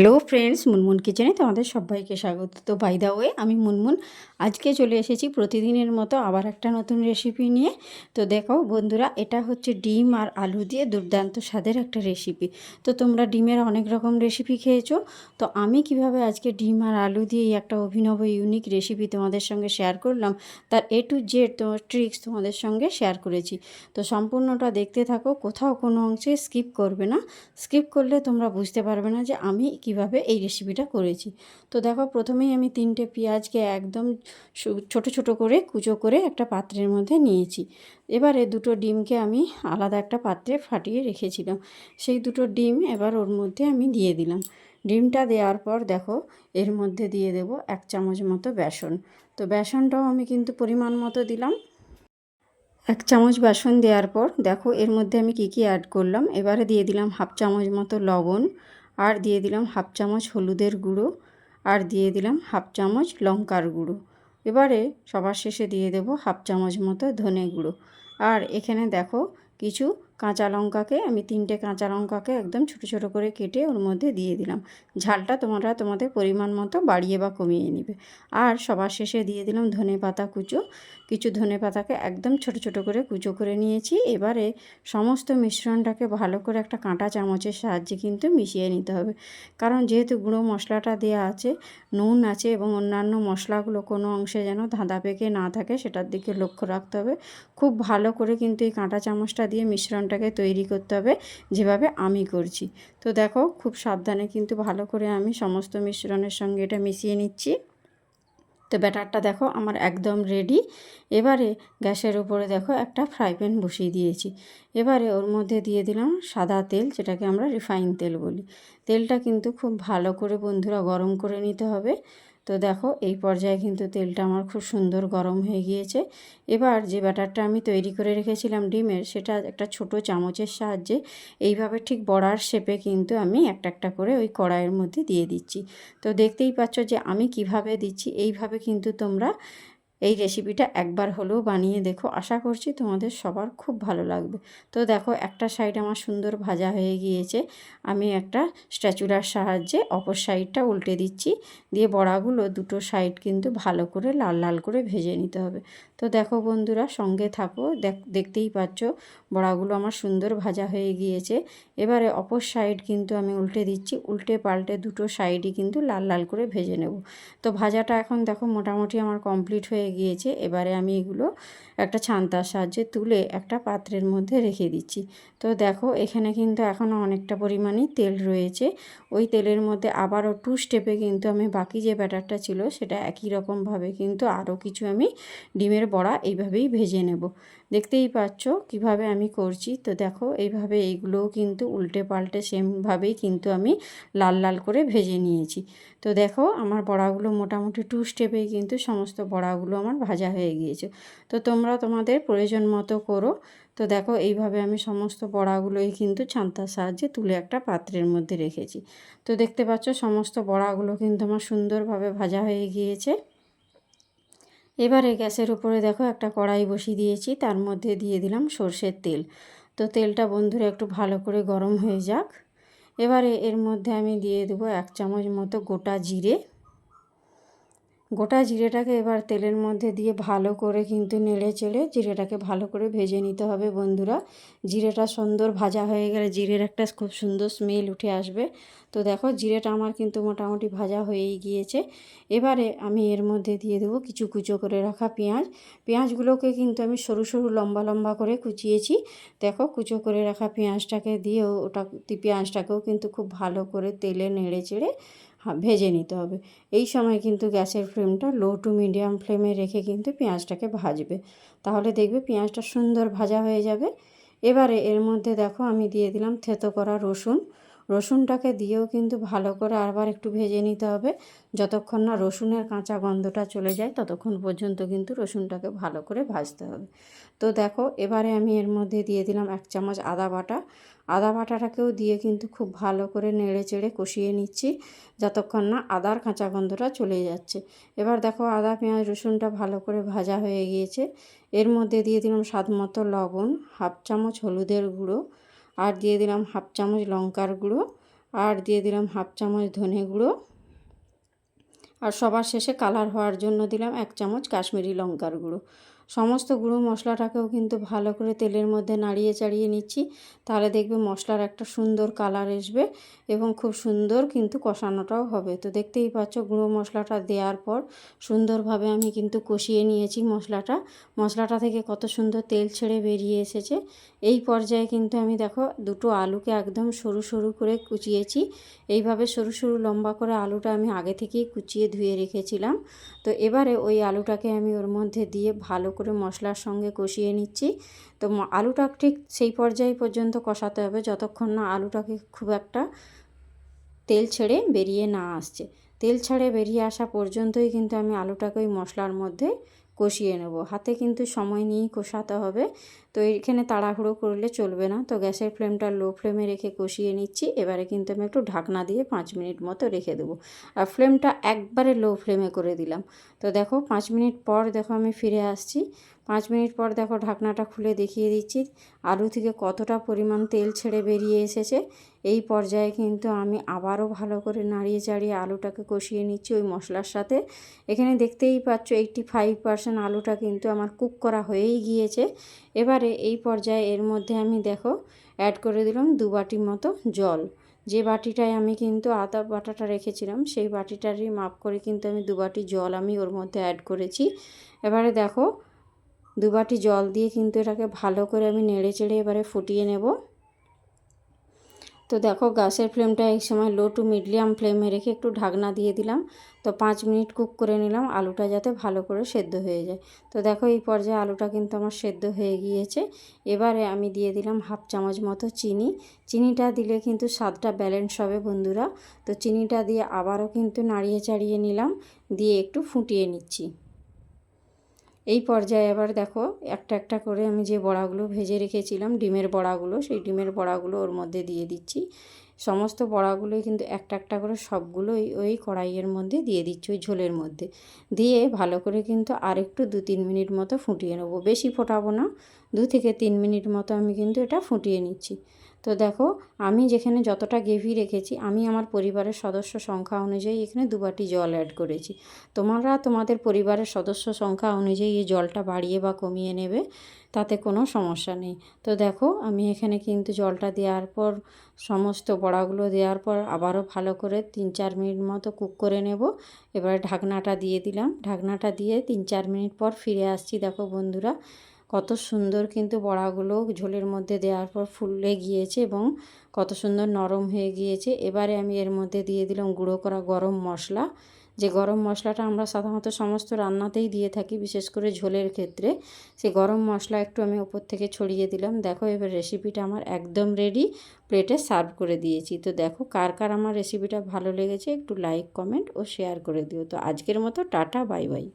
Hello friends Munmun কিচেনে তোমাদের সবাইকে স্বাগত। তো বাই দা ওয়ে আমি মুনমুন আজকে চলে এসেছি প্রতিদিনের মতো আবার একটা নতুন রেসিপি নিয়ে। তো দেখো বন্ধুরা, এটা হচ্ছে ডিম আর আলু দিয়ে দুর্দান্ত স্বাদের একটা রেসিপি তো তোমরা ডিমের অনেক রকম রেসিপি খেয়েছো। তো আমি কীভাবে আজকে ডিম আর আলু দিয়ে একটা অভিনব ইউনিক রেসিপি তোমাদের সঙ্গে শেয়ার করলাম, তার এ টু জেড তোমার ট্রিক্স তোমাদের সঙ্গে শেয়ার করেছি। তো সম্পূর্ণটা দেখতে থাকো, কোথাও কোনো অংশে স্কিপ করবে না। স্কিপ করলে তোমরা বুঝতে পারবে না যে আমি কীভাবে এই রেসিপিটা করেছি। তো দেখো, প্রথমেই আমি তিনটে পেঁয়াজকে একদম ছোট ছোট করে কুচো করে একটা পাত্রের মধ্যে নিয়েছি। এবারে দুটো ডিমকে আমি আলাদা একটা পাত্রে ফাটিয়ে রেখেছিলাম। সেই দুটো ডিম এবার ওর মধ্যে আমি দিয়ে দিলাম। ডিমটা দেওয়ার পর দেখো, এর মধ্যে দিয়ে দেব এক চামচ মতো বেসন। তো বেসনটাও আমি কিন্তু পরিমাণ মতো দিলাম। এক চামচ বেসন দেওয়ার পর দেখো, এর মধ্যে আমি কি কি অ্যাড করলাম। এবারে দিয়ে দিলাম হাফ চামচ মতো লবণ। আর দিয়ে দিলাম হাফ চামচ হলুদের গুঁড়ো আর দিয়ে দিলাম হাফ চামচ লঙ্কার গুঁড়ো। এবারে সবার শেষে দিয়ে দেব হাফ চামচ মতো ধনে গুঁড়ো। আর এখানে দেখো কিছু কাঁচা লঙ্কাকে, আমি তিনটে কাঁচা লঙ্কাকে একদম ছোট ছোট করে কেটে ওর মধ্যে দিয়ে দিলাম। ঝালটা তোমরা তোমাদের পরিমাণ মতো বাড়িয়ে বা কমিয়ে নেবে। আর সবার শেষে দিয়ে দিলাম ধনে পাতা কুচো। কিছু ধনে পাতাকে একদম ছোট ছোট করে কুচো করে নিয়েছি। এবারে সমস্ত মিশ্রণটাকে ভালো করে একটা কাঁটা চামচের সাহায্যে কিন্তু মিশিয়ে নিতে হবে। কারণ যেহেতু গুঁড়ো মশলাটা দেওয়া আছে, নুন আছে এবং অন্যান্য মশলাগুলো কোনো অংশে যেন ধাঁধা পেকে না থাকে, সেটার দিকে লক্ষ্য রাখতে হবে। খুব ভালো করে কিন্তু এই কাঁটা চামচটা দিয়ে মিশ্রণটাকে তৈরি করতে হবে, যেভাবে আমি করছি। তো দেখো, খুব সাবধানে কিন্তু ভালো করে আমি সমস্ত মিশ্রণের সঙ্গে এটা মিশিয়ে নিচ্ছি। তো ব্যাটারটা দেখো আমার একদম রেডি এবারে গ্যাসের উপরে দেখো একটা ফ্রাই প্যান বসিয়ে দিয়েছি। এবারে ওর মধ্যে দিয়ে দিলাম সাদা তেল, যেটাকে আমরা রিফাইন তেল বলি। তেলটা কিন্তু খুব ভালো করে বন্ধুরা গরম করে নিতে হবে। তো দেখো, এই পর্যায়ে কিন্তু তেলটা আমার খুব সুন্দর গরম হয়ে গিয়েছে। এবার যে ব্যাটারটা আমি তৈরি করে রেখেছিলাম ডিমের, সেটা একটা ছোট চামচের সাহায্যে এইভাবে ঠিক বড়ার শেপে কিন্তু আমি একটা একটা করে ওই কড়াইয়ের মধ্যে দিয়ে দিচ্ছি। তো দেখতেই পাচ্ছ যে আমি কীভাবে দিচ্ছি, এইভাবে কিন্তু তোমরা এই রেসিপিটা একবার হলেও বানিয়ে দেখো। আশা করছি তোমাদের সবার খুব ভালো লাগবে। তো দেখো, একটা সাইড আমার সুন্দর ভাজা হয়ে গিয়েছে। আমি একটা স্ট্যাচুলার সাহায্যে অপর সাইডটা উল্টে দিচ্ছি। দিয়ে বড়াগুলো দুটো সাইড কিন্তু ভালো করে লাল লাল করে ভেজে নিতে হবে। তো দেখো বন্ধুরা, সঙ্গে থাকো। দেখতেই পাচ্ছ, বড়াগুলো আমার সুন্দর ভাজা হয়ে গিয়েছে। এবারে অপর সাইড কিন্তু আমি উল্টে দিচ্ছি। উল্টে পাল্টে দুটো সাইডই কিন্তু লাল লাল করে ভেজে নেব। তো ভাজাটা এখন দেখো মোটামুটি আমার কমপ্লিট হয়ে গিয়েছে, এবারে আমি এগুলো একটা ছান্তার সাহায্যে তুলে একটা পাত্রের মধ্যে রেখে দিচ্ছি। তো দেখো, এখানে কিন্তু এখনও অনেকটা পরিমাণেই তেল রয়েছে। ওই তেলের মধ্যে আবারও টু স্টেপে কিন্তু আমি বাকি যে ব্যাটারটা ছিল, সেটা একই রকমভাবে কিন্তু আরও কিছু আমি ডিমের বড়া এইভাবেই ভেজে নেব। দেখতেই পাচ্ছ কীভাবে আমি করছি। তো দেখো, এইভাবে এইগুলোও কিন্তু উল্টে পাল্টে সেমভাবেই কিন্তু আমি লাল লাল করে ভেজে নিয়েছি। তো দেখো, আমার বড়াগুলো মোটামুটি টু স্টেপেই কিন্তু সমস্ত বড়াগুলো আমার ভাজা হয়ে গিয়েছে। তো তোমরা তোমাদের প্রয়োজন মতো করো। তো দেখো, এইভাবে আমি সমস্ত বড়াগুলোই কিন্তু ছান্তার সাহায্যে তুলে একটা পাত্রের মধ্যে রেখেছি। তো দেখতে পাচ্ছ, সমস্ত বড়াগুলো কিন্তু আমার সুন্দরভাবে ভাজা হয়ে গিয়েছে। এবারে গ্যাসের উপরে দেখো, একটা কড়াই বসিয়ে দিয়েছি। তার মধ্যে দিয়ে দিলাম সর্ষের তেল। তো তেলটা বন্ধুরা একটু ভালো করে গরম হয়ে যাক। এবারে এর মধ্যে আমি দিয়ে দেবো এক চামচ মতো গোটা জিরে। গোটা জিরেটাকে এবার তেলের মধ্যে দিয়ে ভালো করে কিন্তু নেড়ে চেড়ে জিরেটাকে ভালো করে ভেজে নিতে হবে বন্ধুরা। জিরেটা সুন্দর ভাজা হয়ে গেলে জিরের একটা খুব সুন্দর স্মেল উঠে আসবে। তো দেখো জিরেটা আমার কিন্তু মোটামুটি ভাজা হয়েই গিয়েছে। এবারে আমি এর মধ্যে দিয়ে দেবো কিছু কুচো করে রাখা পেঁয়াজ। পেঁয়াজগুলোকে কিন্তু আমি সরু সরু লম্বা লম্বা করে কুচিয়েছি। দেখো কুচো করে রাখা পেঁয়াজটাকে দিয়েও ওটা, পেঁয়াজটাকেও কিন্তু খুব ভালো করে তেলে নেড়ে চেড়ে ভেজে নিতে হবে। এই সময় কিন্তু গ্যাসের ফ্লেমটা লো টু মিডিয়াম ফ্লেমে রেখে কিন্তু পেঁয়াজটাকে ভাজবে। তাহলে দেখবে পেঁয়াজটা সুন্দর ভাজা হয়ে যাবে। এবারে এর মধ্যে দেখো আমি দিয়ে দিলাম থেতো করা রসুন। রসুনটাকে দিয়েও কিন্তু ভালো করে আবার একটু ভেজে নিতে হবে। যতক্ষণ না রসুনের কাঁচা গন্ধটা চলে যায়, ততক্ষণ পর্যন্ত কিন্তু রসুনটাকে ভালো করে ভাজতে হবে। তো দেখো, এবারে আমি এর মধ্যে দিয়ে দিলাম এক চামচ আদা বাটা। আদা বাটাটাকেও দিয়ে কিন্তু খুব ভালো করে নেড়ে চেড়ে কষিয়ে নিচ্ছি, যতক্ষণ না আদার কাঁচা গন্ধটা চলে যাচ্ছে। এবার দেখো, আদা, পেঁয়াজ, রসুনটা ভালো করে ভাজা হয়ে গিয়েছে। এর মধ্যে দিয়ে দিলাম স্বাদ মতো লবণ, হাফ চামচ হলুদের গুঁড়ো আর দিয়ে দিলাম হাফ চামচ লঙ্কার গুঁড়ো, আর দিয়ে দিলাম হাফ চামচ ধনে গুঁড়ো। আর সবার শেষে কালার হওয়ার জন্য দিলাম এক চামচ কাশ্মীরি লঙ্কার গুঁড়ো। সমস্ত গুঁড়ো মশলাটাকেও কিন্তু ভালো করে তেলের মধ্যে নাড়িয়ে চাড়িয়ে নিচ্ছি। তাহলে দেখবে মশলার একটা সুন্দর কালার আসবে এবং খুব সুন্দর কিন্তু কষানোটাও হবে। তো দেখতেই পাচ্ছ গুঁড়ো মশলাটা দেওয়ার পর সুন্দরভাবে আমি কিন্তু কষিয়ে নিয়েছি মশলাটা। মশলাটা থেকে কত সুন্দর তেল ছেড়ে বেরিয়ে এসেছে। এই পর্যায়ে কিন্তু আমি দেখো দুটো আলুকে একদম সরু সরু করে কুচিয়েছি। এইভাবে সরু সরু লম্বা করে আলুটা আমি আগে থেকেই কুচিয়ে ধুয়ে রেখেছিলাম। তো এবারে ওই আলুটাকে আমি ওর মধ্যে দিয়ে ভালো করে মশলার সঙ্গে কষিয়ে নিচ্ছি। তো আলুটা ঠিক সেই পর্যায় পর্যন্ত কষাতে হবে যতক্ষণ না আলুটাকে খুব একটা তেল ছেড়ে বেরিয়ে না আসছে। তেল ছেড়ে বেরিয়ে আসা পর্যন্তই কিন্তু আমি আলুটাকে ওই মশলার মধ্যে কষিয়ে নেব। হাতে কিন্তু সময় নিয়েই কষাতে হবে। তো এখানে তাড়াহুড়ো করলে চলবে না। তো গ্যাসের ফ্লেমটা লো ফ্লেমে রেখে কষিয়ে নিচ্ছি। এবারে কিন্তু আমি একটু ঢাকনা দিয়ে পাঁচ মিনিট মতো রেখে দেবো। আর ফ্লেমটা একবারে লো ফ্লেমে করে দিলাম। তো দেখো, পাঁচ মিনিট পর দেখো আমি ফিরে আসছি। পাঁচ মিনিট পর দেখো ঢাকনাটা খুলে দেখিয়ে দিচ্ছি। আলু থেকে কতটা পরিমাণ তেল ছেড়ে বেরিয়ে এসেছে, এই পর্যায়ে কিন্তু আমি আবারও ভালো করে নাড়িয়ে চাড়িয়ে আলুটাকে কষিয়ে নিচ্ছি ওই মশলার সাথে। এখানে দেখতেই পাচ্ছ এইটটি ফাইভ পার্সেন্ট আলুটা কিন্তু আমার কুক করা হয়েই গিয়েছে। এবারে এই পর্যায়ে এর মধ্যে আমি দেখো অ্যাড করে দিলাম দু বাটির মতো জল। যে বাটিটায় আমি কিন্তু আদা বাটাটা রেখেছিলাম, সেই বাটিটারই মাপ করে কিন্তু আমি দু বাটি জল আমি ওর মধ্যে অ্যাড করেছি। এবারে দেখো দু বাটি জল দিয়ে কিন্তু এটাকে ভালো করে আমি নেড়ে চেড়ে এবারে ফুটিয়ে নেব। তো দেখো গ্যাসের ফ্লেমটা এই সময় লো টু মিডিয়াম ফ্লেমে রেখে একটু ঢাকনা দিয়ে দিলাম। তো পাঁচ মিনিট কুক করে নিলাম আলুটা যাতে ভালো করে সেদ্ধ হয়ে যায়। তো দেখো এই পর্যায়ে আলুটা কিন্তু আমার সেদ্ধ হয়ে গিয়েছে। এবারে আমি দিয়ে দিলাম হাফ চামচ মতো চিনি। চিনিটা দিলে কিন্তু স্বাদটা ব্যালেন্স হবে বন্ধুরা। তো চিনিটা দিয়ে আবারও কিন্তু নাড়িয়ে চাড়িয়ে নিলাম। দিয়ে একটু ফুটিয়ে নিচ্ছি। এই পর্যায়ে এবার দেখো একটা একটা করে আমি যে বড়াগুলো ভেজে রেখেছিলাম, ডিমের বড়াগুলো, সেই ডিমের বড়াগুলো ওর মধ্যে দিয়ে দিচ্ছি। সমস্ত বড়াগুলোই কিন্তু একটা একটা করে সবগুলোই ওই কড়াইয়ের মধ্যে দিয়ে দিচ্ছি, ওই ঝোলের মধ্যে। দিয়ে ভালো করে কিন্তু আরেকটু দু তিন মিনিট মতো ফুটিয়ে নেব। বেশি ফোটাবো না, দু থেকে তিন মিনিট মতো আমি কিন্তু এটা ফুটিয়ে নিচ্ছি। তো দেখো, আমি যেখানে যতটা গ্রেভি রেখেছি, আমি আমার পরিবারের সদস্য সংখ্যা অনুযায়ী এখানে দুবাটি জল অ্যাড করেছি। তোমরা তোমাদের পরিবারের সদস্য সংখ্যা অনুযায়ী এই জলটা বাড়িয়ে বা কমিয়ে নেবে, তাতে কোনো সমস্যা নেই। তো দেখো, আমি এখানে কিন্তু জলটা দেওয়ার পর, সমস্ত বড়াগুলো দেওয়ার পর আবারও ভালো করে তিন চার মিনিট মতো কুক করে নেব। এবারে ঢাকনাটা দিয়ে দিলাম। ঢাকনাটা দিয়ে তিন চার মিনিট পর ফিরে আসছি, দেখো বন্ধুরা। কত সুন্দর কিন্তু বড়াগুলো ঝোলের মধ্যে দেওয়ার পর ফুলে গিয়েছে এবং কত সুন্দর নরম হয়ে গিয়েছে। এবারে আমি এর মধ্যে দিয়ে দিলাম গুঁড়ো করা গরম মশলা। যে গরম মশলাটা আমরা সাধারণত সমস্ত রান্নাতেই দিয়ে থাকি, বিশেষ করে ঝোলের ক্ষেত্রে সেই গরম মশলা একটু আমি ওপর থেকে ছড়িয়ে দিলাম। দেখো এবার রেসিপিটা আমার একদম রেডি প্লেটে সার্ভ করে দিয়েছি। তো দেখো কার কার আমার রেসিপিটা ভালো লেগেছে, একটু লাইক কমেন্ট ও শেয়ার করে দিও। তো আজকের মতো টাটা বাই বাই